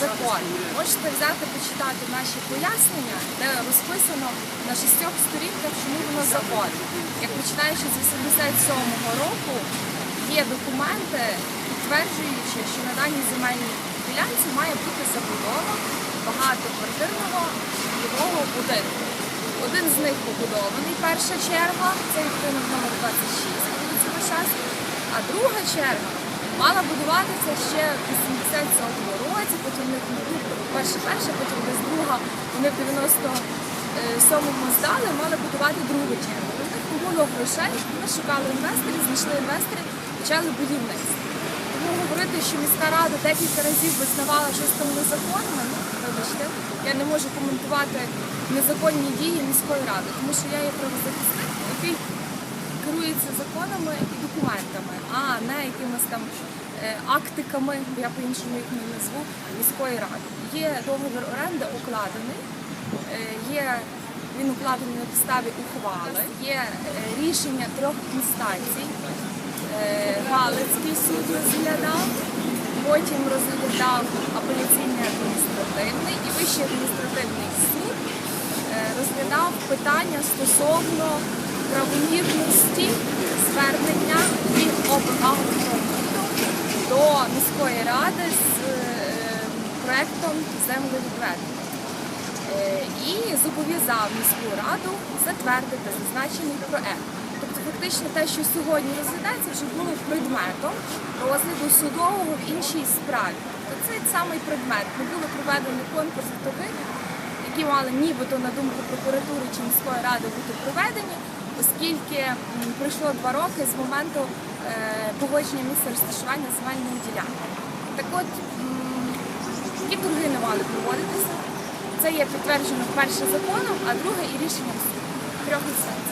закон. Можете взяти почитати наші пояснення, де розписано на шістьох сторінках, чому воно закон. Як починаючи з 87-го року, є документи, підтверджуючи, що на даній земельній ділянці має бути забудова багатоквартирного житлового будинку. Один з них побудований, перша черга, це будинок номер 26 вулиці а друга черга мала будуватися ще в 87-му році, потім ну, перша перша, потім десь друга, вони в 97-му здали, мали будувати другу чергу. У них не було грошей, ми шукали інвесторів, знайшли інвесторів, почали будівництво. Тому говорити, що міська рада декілька разів визнавала щось там незаконне, ну вибачте, я не можу коментувати незаконні дії міської ради, тому що я є правозахисник, який керується законами і документами, а не якимись там е, актиками, я по-іншому їх не назву, міської ради. Є договір оренди укладений, е, є він укладений на підставі ухвали, є е, рішення трьох інстанцій. Галицький суд розглядав, потім розглядав апеляційний адміністративний і вищий адміністративний суд розглядав питання стосовно правомірності звернення від облгавпродукту до міської ради з е, проектом землевідведення. Е, і зобов'язав міську раду затвердити зазначений проект. Тобто фактично те, що сьогодні розглядається, вже було предметом розгляду судового в іншій справі. Тобто цей самий предмет не було проведено конкурс торги, які мали нібито на думку прокуратури чи міської ради бути проведені, оскільки пройшло два роки з моменту е, погодження місця розташування земельної ділянки. Так от які торги не мали проводитися. Це є підтверджено перше законом, а друге і рішенням. Трьох інстанцій.